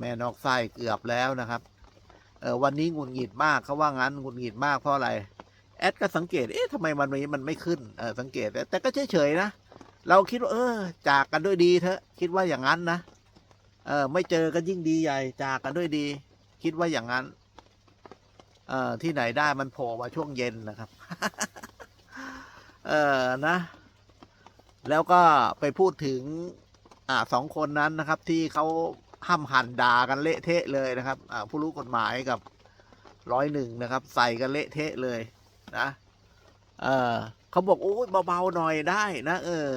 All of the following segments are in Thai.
แม่นอกไส้เกือบแล้วนะครับ เออวันนี้งุดหงิดมากเขาว่างั้นงุดหงิดมากเพราะอะไร แอดก็สังเกต เอ๊ะทำไมมันมันไม่ขึ้น เออสังเกตแต่แต่ก็เฉยๆนะ เราคิดว่า เออ จากกันด้วยดีเถอะ คิดว่าอย่างนั้นนะ เออ ไม่เจอกันยิ่งดีใหญ่ จากกันด้วยดี คิดว่าอย่างนั้น เออที่ไหนได้มันโผล่มาช่วงเย็นนะครับ เออนะ แล้วก็ไปพูดถึง อ่าสองคนนั้นนะครับ ที่เขา ห้ำหันด่ากันเละเทะเลยนะครับผู้รู้กฎหมายกับร้อยหนึ่งนะครับ ใส่กันเละเทะเลยนะเออเขาบอกโอ้ยเบาๆหน่อยได้นะเออ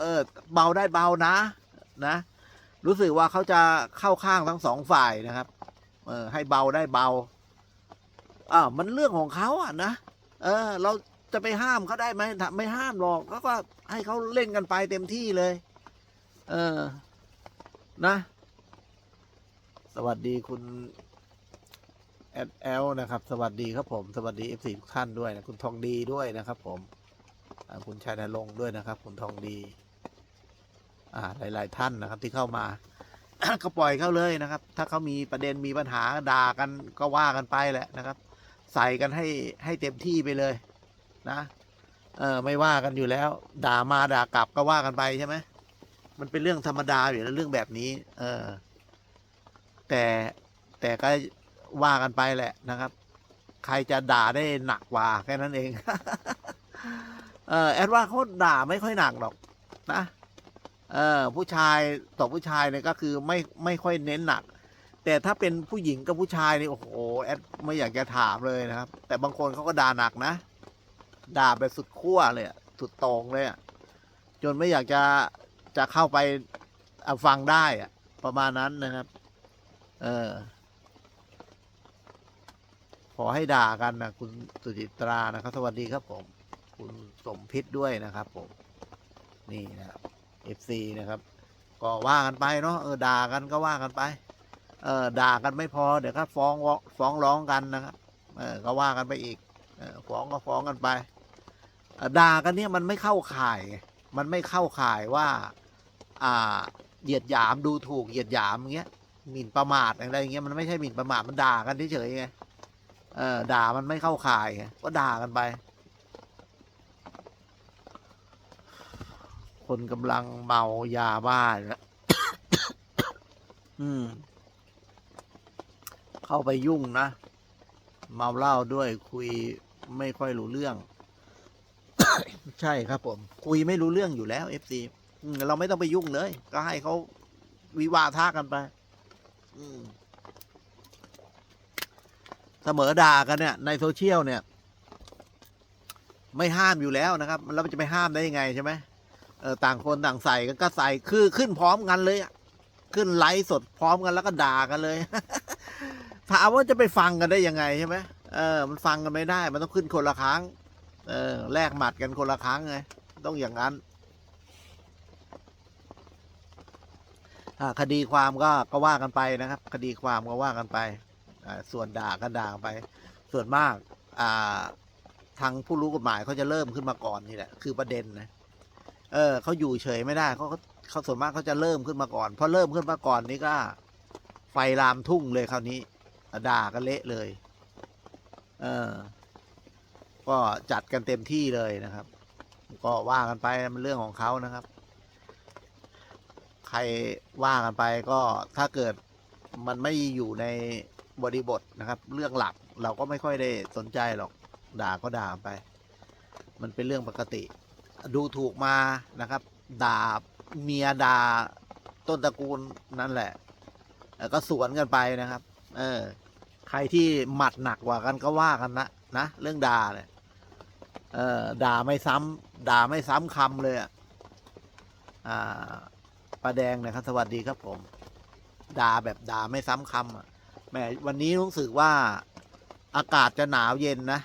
เออเบาได้เบานะนะ รู้สึกว่าเขาจะเข้าข้างทั้งสองฝ่ายนะครับเออให้เบาได้เบาอ่ามันเรื่องของเขาอะนะเออ เราจะไปห้ามเขาได้ไหมไม่ห้ามหรอกก็ก็ให้เขาเล่นกันไปเต็มที่เลย เออ นะ สวัสดีคุณแอดแอลนะครับ สวัสดีครับผม สวัสดีเอฟซีทุกท่านด้วยนะ คุณทองดีด้วยนะครับผมคุณชัยนรงค์ด้วยนะครับ คุณทองดี อ่า หลาย ๆ ท่านนะครับ ที่เข้ามา ก็ปล่อยเข้าเลยนะครับ ถ้าเขามีประเด็นมีปัญหาด่ากันก็ว่ากันไปแหละนะครับ ใส่กันให้ให้เต็มที่ไปเลย นะเออไม่ว่ากันอยู่แล้ว ด่ามาด่ากลับก็ว่ากันไปใช่ไหมมันเป็นเรื่องธรรมดาอยู่แล้วเรื่องแบบนี้ เออ แต่แต่ก็ว่ากันไปแหละนะครับ ใครจะด่าได้หนักกว่าแค่นั้นเอง เออแอดว่าเขาด่าไม่ค่อยหนักหรอก นะเออผู้ชายต่อผู้ชายเนี่ยก็คือไม่ไม่ค่อยเน้นหนัก แต่ถ้าเป็นผู้หญิงกับผู้ชายนี่โอ้โหแอดไม่อยากจะถามเลยนะครับ แต่บางคนเขาก็ด่าหนักนะ ด่าแบบสุดขั้วเลยสุดต่งเลยจนไม่อยากจะจะเข้าไปฟังได้อะประมาณนั้นนะครับ เออ ขอให้ด่ากันนะคุณสุจิตรานะครับ สวัสดีครับผม คุณสมพิษด้วยนะครับผม นี่นะครับ FC นะครับ ก็ว่ากันไปเนาะเออด่ากันก็ว่ากันไป เออด่ากันไม่พอเดี๋ยวก็ฟ้องร้องฟ้องร้องกันนะครับเออก็ว่ากันไปอีกออฟ้องก็ฟ้องกันไปด่ากันเนี่ยมันไม่เข้าข่าย มันไม่เข้าข่ายว่า อ่า เหยียดหยามดูถูกเหยียดหยามอย่างเงี้ย หมิ่นประมาทอะไรอย่างเงี้ยมันไม่ใช่หมิ่นประมาทมันด่ากันเฉยๆไงเออด่ามันไม่เข้าข่ายไงก็ด่ากันไป คนกำลังเมายาบ้าอยู่แล้วอืม เข้าไปยุ่งนะเมาเหล้าด้วยคุยไม่ค่อยรู้เรื่อง ใช่ครับผม คุยไม่รู้เรื่องอยู่แล้วเอฟซีเราไม่ต้องไปยุ่งเลย ก็ให้เขาวิวาทะกันไป เสมอด่ากันเนี่ย ในโซเชียลเนี่ย ไม่ห้ามอยู่แล้วนะครับ แล้วมันจะไปห้ามได้ยังไงใช่ไหมเออต่างคนต่างใส่กันก็ใส่คือขึ้นพร้อมกันเลยขึ้นไลฟ์สดพร้อมกันแล้วก็ด่ากันเลยถามว่าจะไปฟังกันได้ยังไงใช่ไหมเออ มันฟังกันไม่ได้ มันต้องขึ้นคนละครั้ง เออแลกหมัดกันคนละครั้งไงต้องอย่างนั้น อ่าคดีความก็ก็ว่ากันไปนะครับ คดีความก็ว่ากันไปส่วนด่าก็ด่าไป ส่วนมากทางผู้รู้กฎหมายเขาจะเริ่มขึ้นมาก่อนนี่แหละคือประเด็นนะเออเขาอยู่เฉยไม่ได้เขาเขาเขาส่วนมากเขาจะเริ่มขึ้นมาก่อนพอเริ่มขึ้นมาก่อนนี่ก็ ไฟลามทุ่งเลยคราวนี้ด่ากันเละเลย เออ ก็จัดกันเต็มที่เลยนะครับ ก็ว่ากันไปมันเรื่องของเขานะครับ ใครว่ากันไปก็ถ้าเกิดมันไม่อยู่ในบริบทนะครับ เรื่องหลักเราก็ไม่ค่อยได้สนใจหรอกด่าก็ด่าไป มันเป็นเรื่องปกติ ดูถูกมานะครับ ด่าเมียด่าต้นตระกูลนั่นแหละแล้วก็สวนกันไปนะครับ เออ ใครที่หมัดหนักกว่ากันก็ว่ากันนะนะเรื่องด่าเนี่ยเออด่าไม่ซ้ำด่าไม่ซ้ำคำเลยอะอ่า ป้าแดงนะครับ สวัสดีครับผม ด่าแบบด่าไม่ซ้ำคำอะแหมวันนี้รู้สึกว่าอากาศจะหนาวเย็นนะ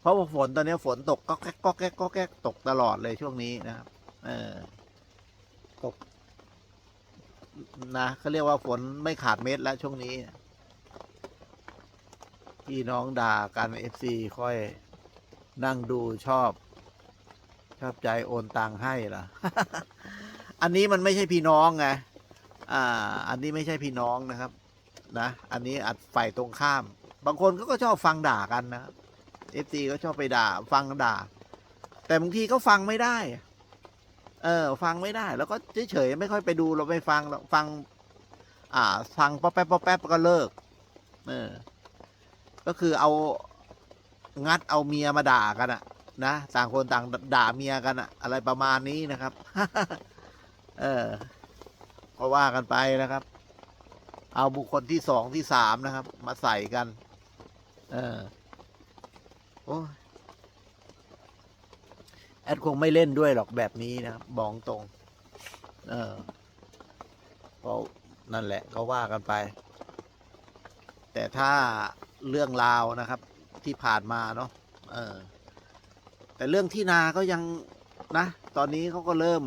เพราะว่าฝนตอนนี้ฝนตกก็แก๊กก็แก๊กก็แก๊กตกตลอดเลยช่วงนี้นะครับ เออ ตก นะเขาเรียกว่าฝนไม่ขาดเม็ดแล้วช่วงนี้พี่น้องด่ากันเอฟซีค่อยนั่งดูชอบ ชอบใจโอนตังให้ล่ะ อันนี้มันไม่ใช่พี่น้องไงอ่า อันนี้ไม่ใช่พี่น้องนะครับ นะ อันนี้อัดฝ่ายตรงข้าม บางคนก็ก็ชอบฟังด่ากันนะครับเอฟซีก็ชอบไปด่า ฟังด่า แต่บางทีก็ฟังไม่ได้ เออ ฟังไม่ได้ แล้วก็เฉยๆไม่ค่อยไปดูเราไม่ฟังเราฟัง อ่า ฟังป๊อปแป๊บป๊อปแป๊บก็เลิก เออ ก็คือเอางัดเอาเมียมาด่ากันอะนะต่างคนต่างด่าเมียกันอะอะไรประมาณนี้นะครับ เออก็ว่ากันไปนะครับ เอาบุคคลที่สองที่สามนะครับ มาใส่กัน เออโอ้แอดคงไม่เล่นด้วยหรอกแบบนี้นะครับบอกตรง เออก็นั่นแหละก็ว่ากันไป แต่ถ้าเรื่องราวนะครับ ที่ผ่านมาเนาะเออ แต่เรื่องที่นาก็ยังนะ ตอนนี้เขาก็เริ่ม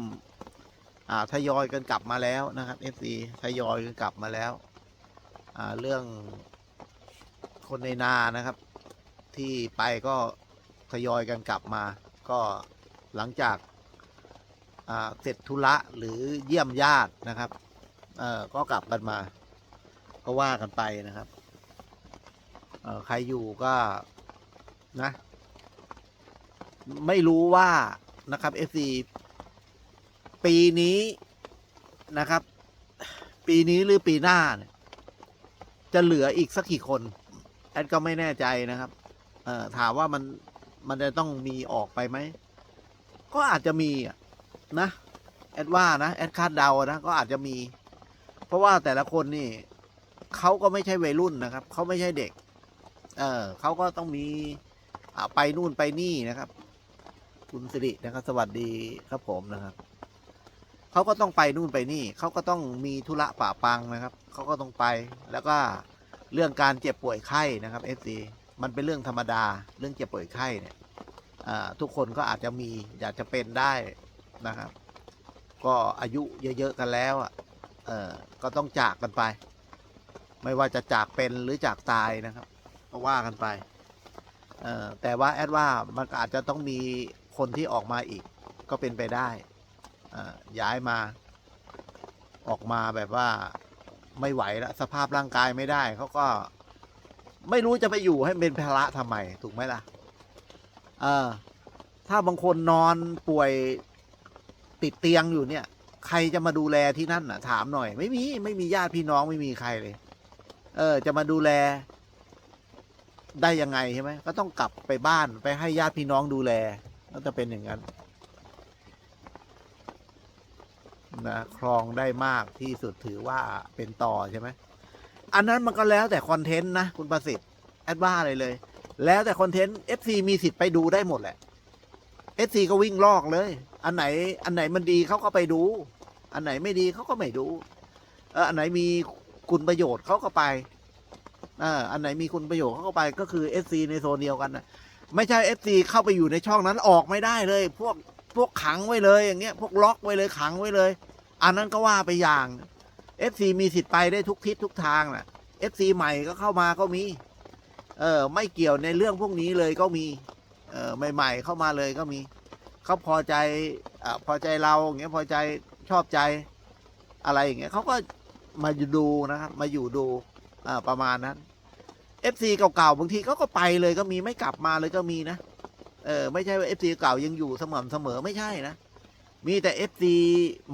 อ่าทยอยกันกลับมาแล้วนะครับ FC ทยอยกันกลับมาแล้วอ่าเรื่องคนในนานะครับ ที่ไปก็ทยอยกันกลับมา ก็หลังจากอ่าเสร็จธุระหรือเยี่ยมญาตินะครับเออก็กลับกันมา ก็ว่ากันไปนะครับเออใครอยู่ก็นะ ไม่รู้ว่านะครับ FC ปีนี้นะครับ ปีนี้หรือปีหน้าเนี่ย จะเหลืออีกสักกี่คน แอดก็ไม่แน่ใจนะครับ เอ่อถามว่ามันมันจะต้องมีออกไปไหม ก็อาจจะมีอะนะ แอดว่านะ แอดคาดเดานะ ก็อาจจะมี เพราะว่าแต่ละคนนี่เขาก็ไม่ใช่วัยรุ่นนะครับ เขาไม่ใช่เด็ก เออเขาก็ต้องมีไปนู่นไปนี่นะครับ คุณสิรินะครับ สวัสดีครับผมนะครับ เขาก็ต้องไปนู่นไปนี่ เขาก็ต้องมีธุระป่าปังนะครับ เขาก็ต้องไป แล้วก็เรื่องการเจ็บป่วยไข้นะครับเอฟซีมันเป็นเรื่องธรรมดา เรื่องเจ็บป่วยไข้เนี่ยทุกคนก็อาจจะมีอยากจะเป็นได้นะครับ ก็อายุเยอะๆกันแล้วอะเออก็ต้องจากกันไป ไม่ว่าจะจากเป็นหรือจากตายนะครับก็ว่ากันไปเออแต่ว่าแอดว่ามันอาจจะต้องมีคนที่ออกมาอีกก็เป็นไปได้ ย้ายมา ออกมาแบบว่าไม่ไหวแล้วสภาพร่างกายไม่ได้เขาก็ไม่รู้จะไปอยู่ให้เป็นภาระทำไมถูกไหมล่ะ เออ ถ้าบางคนนอนป่วยติดเตียงอยู่เนี่ย ใครจะมาดูแลที่นั่นน่ะ ถามหน่อย ไม่มีไม่มีญาติพี่น้องไม่มีใครเลย เออ จะมาดูแล ได้ยังไงใช่ไหมก็ต้องกลับไปบ้านไปให้ญาติพี่น้องดูแลก็จะเป็นอย่างนั้น นะครองได้มากที่สุดถือว่าเป็นต่อใช่ไหมอันนั้นมันก็แล้วแต่คอนเทนต์นะ คุณประสิทธิ์แอดว่าอะไรเลย แล้วแต่คอนเทนต์ FC มีสิทธิ์ไปดูได้หมดแหละ FC ก็วิ่งลอกเลย อันไหนอันไหนมันดีเขาก็ไปดู อันไหนไม่ดีเขาก็ไม่ดูเอออันไหนมีคุณประโยชน์เขาก็ไปเอออันไหนมีคุณประโยชน์เขาก็ไปก็คือ FC ในโซนเดียวกันนะไม่ใช่ FC เข้าไปอยู่ในช่องนั้นออกไม่ได้เลย พวก พวกขังไว้เลยอย่างเงี้ยพวกล็อกไว้เลยขังไว้เลย อันนั้นก็ว่าไปอย่าง FC มีสิทธิ์ไปได้ทุกทิศทุกทางน่ะ FC ใหม่ก็เข้ามาก็มี เออไม่เกี่ยวในเรื่องพวกนี้เลยก็มี เออใหม่ ๆ เข้ามาเลยก็มีเขาพอใจอ่าพอใจเราอย่างเงี้ยพอใจชอบใจอะไรอย่างเงี้ยเขาก็มาดูนะครับ มาอยู่ดูอ่าประมาณนั้น FC เก่าๆบางทีเขาก็ไปเลยก็มีไม่กลับมาเลยก็มีนะ เออไม่ใช่ว่า FC เก่ายังอยู่เสมอเสมอไม่ใช่นะ มีแต่ FC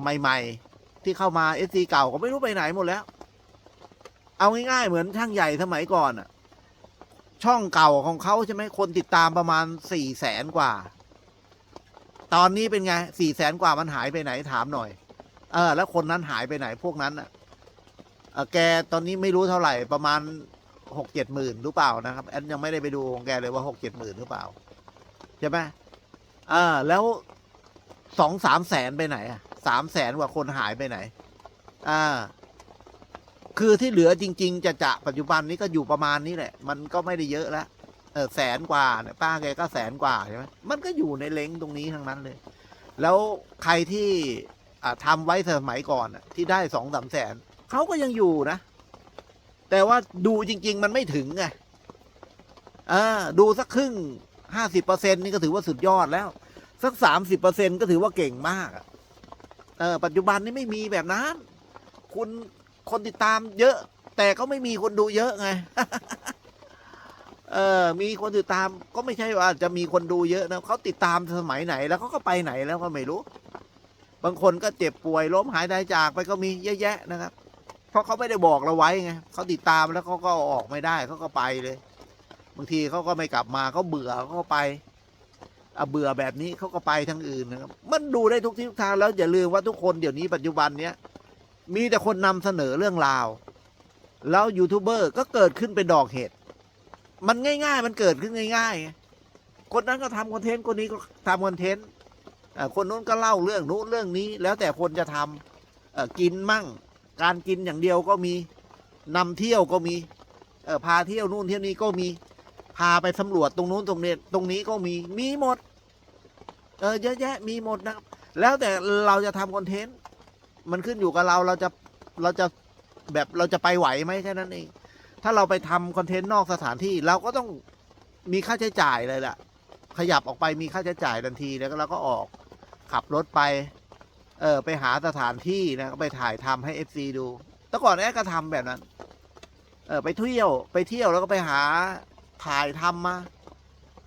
ใหม่ ๆ ที่เข้ามา FC เก่าก็ไม่รู้ไปไหนหมดแล้ว เอาง่ายๆเหมือนช่างใหญ่สมัยก่อนอะช่องเก่าของเขาใช่ไหมคนติดตามประมาณสี่แสนกว่า ตอนนี้เป็นไงสี่แสนกว่ามันหายไปไหนถามหน่อย เออ แล้วคนนั้นหายไปไหนพวกนั้นอะเออแกตอนนี้ไม่รู้เท่าไหร่ประมาณหกเจ็ดหมื่นหรือเปล่านะครับแอนยังไม่ได้ไปดูของแกเลยว่าหกเจ็ดหมื่นหรือเปล่า ช่ไหมอ่า แล้วสองสามแสนไปไหนอะสามแสนกว่าคนหายไปไหน อ่า คือที่เหลือจริง ๆ จะจะปัจจุบันนี้ก็อยู่ประมาณนี้แหละ มันก็ไม่ได้เยอะแล้วเออแสนกว่าเนี่ยป้าแกก็แสนกว่าใช่ไหมมันก็อยู่ในเล้งตรงนี้ทั้งนั้นเลย แล้วใครที่อ่าทำไว้สมัยก่อนอะที่ได้สองสามแสนเขาก็ยังอยู่นะ แต่ว่าดูจริง ๆ มันไม่ถึงไงอ่าดูสักครึ่ง ห้าสิบเปอร์เซ็นนี่ก็ถือว่าสุดยอดแล้ว สักสามสิบเปอร์เซ็นก็ถือว่าเก่งมากเออปัจจุบันนี้ไม่มีแบบนั้น คุณคนติดตามเยอะ แต่ก็ไม่มีคนดูเยอะไงเออมีคนติดตามก็ไม่ใช่ว่าจะมีคนดูเยอะนะเขาติดตามสมัยไหนแล้วเขาก็ไปไหนแล้วก็ไม่รู้ บางคนก็เจ็บป่วยล้มหายตายจากไปก็มีเยอะแยะนะครับ เพราะเขาไม่ได้บอกเราไว้ไงเขาติดตามแล้วเขาก็ออกไม่ได้เขาก็ไปเลย บางทีเขาก็ไม่กลับมาเขาเบื่อเขาไปอะเบื่อแบบนี้เขาก็ไปทางอื่นนะครับมันดูได้ทุกที่ทุกทางแล้วอย่าลืมว่าทุกคนเดี๋ยวนี้ปัจจุบันเนี้ยมีแต่คนนำเสนอเรื่องราว แล้วยูทูบเบอร์ก็เกิดขึ้นเป็นดอกเห็ดมันง่าย ๆ มันเกิดขึ้นง่ายๆไงคนนั้นก็ทำคอนเทนต์คนนี้ก็ทำคอนเทนต์คนนู้นก็เล่าเรื่องนู้นเรื่องนี้ แล้วแต่คนจะทำกินมั่ง การกินอย่างเดียวก็มีนำเที่ยวก็มีพาเที่ยวนู่นเที่ยวนี้ก็มี พาไปสำรวจตรงนู้นตรงนี้ตรงนี้ก็มีมีหมด เออเยอะแยะมีหมดนะครับ แล้วแต่เราจะทำคอนเทนต์มันขึ้นอยู่กับเราเราจะเราจะแบบเราจะไปไหวไหมแค่นั้นเอง ถ้าเราไปทำคอนเทนต์นอกสถานที่เราก็ต้องมีค่าใช้จ่ายเลยแหละขยับออกไปมีค่าใช้จ่ายทันทีแล้วเราก็ออกขับรถไป เออไปหาสถานที่นะก็ไปถ่ายทำให้เอฟซีดู แต่ก่อนแอดก็ทำแบบนั้น เออไปเที่ยวไปเที่ยวแล้วก็ไปหา ถ่ายทำมา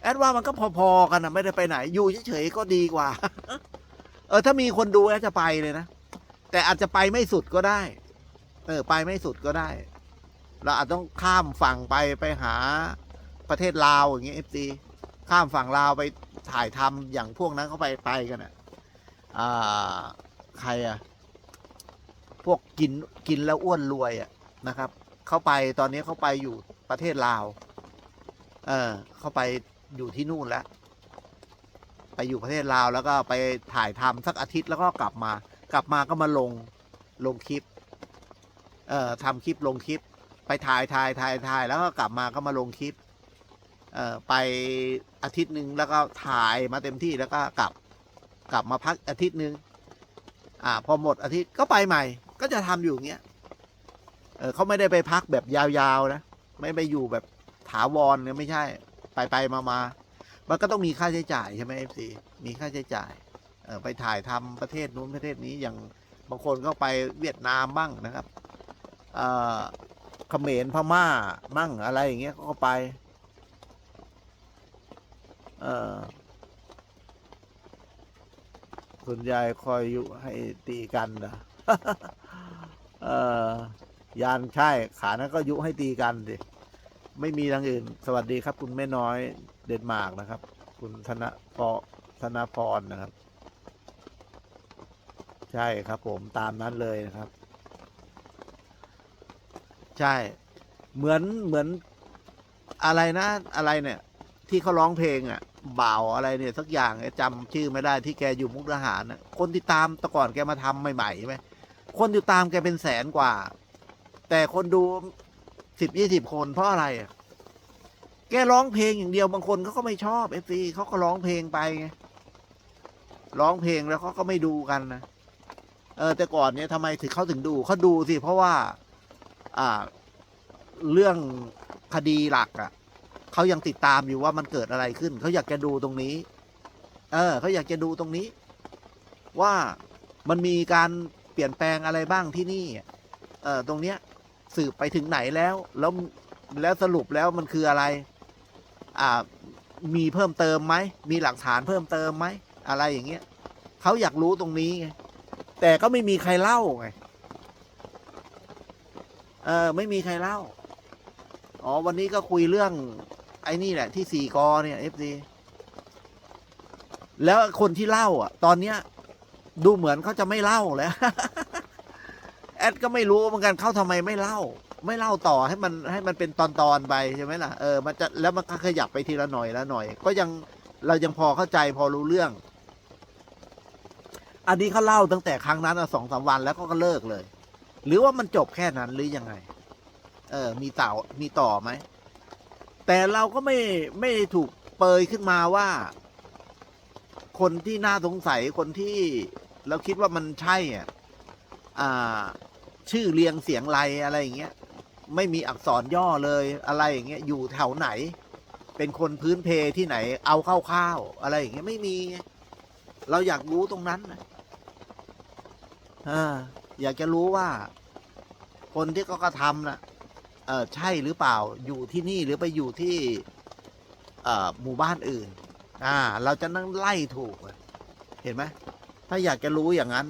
แอดว่ามันก็พอๆกันนะไม่ได้ไปไหน อยู่เฉยๆก็ดีกว่า เออ ถ้ามีคนดูแอดจะไปเลยนะ แต่อาจจะไปไม่สุดก็ได้ เออ ไปไม่สุดก็ได้ เราอาจต้องข้ามฝั่งไปไปหาประเทศลาวอย่างเงี้ยเอฟซีข้ามฝั่งลาวไปถ่ายทำอย่างพวกนั้นเขาไปไปกันอะอ่าใครอะ พวกกินกินแล้วอ้วนรวยอะนะครับ เข้าไปตอนนี้เขาไปอยู่ประเทศลาว เออ เข้าไปอยู่ที่นู่นแล้ว ไปอยู่ประเทศลาวแล้วก็ไปถ่ายทำสักอาทิตย์แล้วก็กลับมา กลับมาก็มาลงลงคลิป เอ่อทำคลิปลงคลิป ไปถ่ายถ่ายถ่ายถ่ายแล้วก็กลับมาก็มาลงคลิป เอ่อไปอาทิตย์หนึ่งแล้วก็ถ่ายมาเต็มที่แล้วก็กลับ กลับมาพักอาทิตย์หนึ่งอ่า พอหมดอาทิตย์ก็ไปใหม่ ก็จะทำอยู่อย่างเงี้ย เออเขาไม่ได้ไปพักแบบยาวๆนะ ไม่ไปอยู่แบบ ถาวรเนี่ยไม่ใช่ ไปไปมามามันก็ต้องมีค่าใช้จ่ายใช่ไหมเอฟซีมีค่าใช้จ่ายไปถ่ายทำประเทศนู้นประเทศนี้อย่างบางคนก็ไปเวียดนามบ้างนะครับเอ่อเขมรพม่ามั่งอะไรอย่างเงี้ยเขาก็ไปเออคุณยายคอยยุให้ตีกันนะเออยานใช่ ขานั้นก็ยุให้ตีกันสิ ไม่มีทางอื่น สวัสดีครับ คุณแม่น้อยเดนมาร์กนะครับ คุณธนพรธนพรนะครับ ใช่ครับผมตามนั้นเลยนะครับ ใช่ เหมือนเหมือนอะไรนะอะไรเนี่ย ที่เขาร้องเพลงอะบ่าวอะไรเนี่ย สักอย่างจำชื่อไม่ได้ที่แกอยู่มุกดาหารนะคนติดตามแต่ก่อนแกมาทำใหม่ๆใช่ไหมคนติดตามแกเป็นแสนกว่า แต่คนดู สิบยี่สิบคนเพราะอะไรอะแกร้องเพลงอย่างเดียวบางคนเขาก็ไม่ชอบเอฟซีเขาก็ร้องเพลงไปไงร้องเพลงแล้วเขาก็ไม่ดูกันนะเออแต่ก่อนเนี่ยทำไมถึงเขาถึงดูเขาดูสิเพราะว่า อ่า เรื่องคดีหลักอะเขายังติดตามอยู่ว่ามันเกิดอะไรขึ้นเขาอยากจะดูตรงนี้ เออเขาอยากจะดูตรงนี้ ว่ามันมีการเปลี่ยนแปลงอะไรบ้างที่นี่เออตรงเนี้ย สืบไปถึงไหนแล้ว แล้วแล้วสรุปแล้วมันคืออะไร อ่า มีเพิ่มเติมไหม มีหลักฐานเพิ่มเติมไหม อะไรอย่างเงี้ยเขาอยากรู้ตรงนี้ไงแต่ก็ไม่มีใครเล่าไงเออไม่มีใครเล่า อ๋อ วันนี้ก็คุยเรื่อง ไอ้นี่แหละ ที่สี่กอเนี่ยเอฟซีแล้วคนที่เล่า อะ ตอนเนี้ย ดูเหมือนเขาจะไม่เล่าแล้ว อดก็ไม่รู้เหมือนกันเขาทำไมไม่เล่า ไม่เล่าต่อให้มันให้มันเป็นตอนๆไปใช่ไหมล่ะเออมันจะแล้วมันก็ขยับไปทีละหน่อยละหน่อย ก็ยังเรายังพอเข้าใจพอรู้เรื่อง อันนี้เขาเล่าตั้งแต่ครั้งนั้นสองสามวันแล้วก็ก็เลิกเลย หรือว่ามันจบแค่นั้นหรือยังไง เออ มีต่อมีต่อไหมแต่เราก็ไม่ไม่ถูกเปยขึ้นมาว่า คนที่น่าสงสัยคนที่เราคิดว่ามันใช่อะอ่า ชื่อเรียงเสียงไรอะไรอย่างเงี้ย ไม่มีอักษรย่อเลยอะไรอย่างเงี้ย อยู่แถวไหน เป็นคนพื้นเพที่ไหน เอาเข้าวๆอะไรอย่างเงี้ยไม่มี เราอยากรู้ตรงนั้นนะอ่าอยากจะรู้ว่า คนที่เขากระทำนะเออใช่หรือเปล่า อยู่ที่นี่หรือไปอยู่ที่ เอ่อหมู่บ้านอื่น อ่า เราจะนั่งไล่ถูก เห็นไหมถ้าอยากจะรู้อย่างนั้น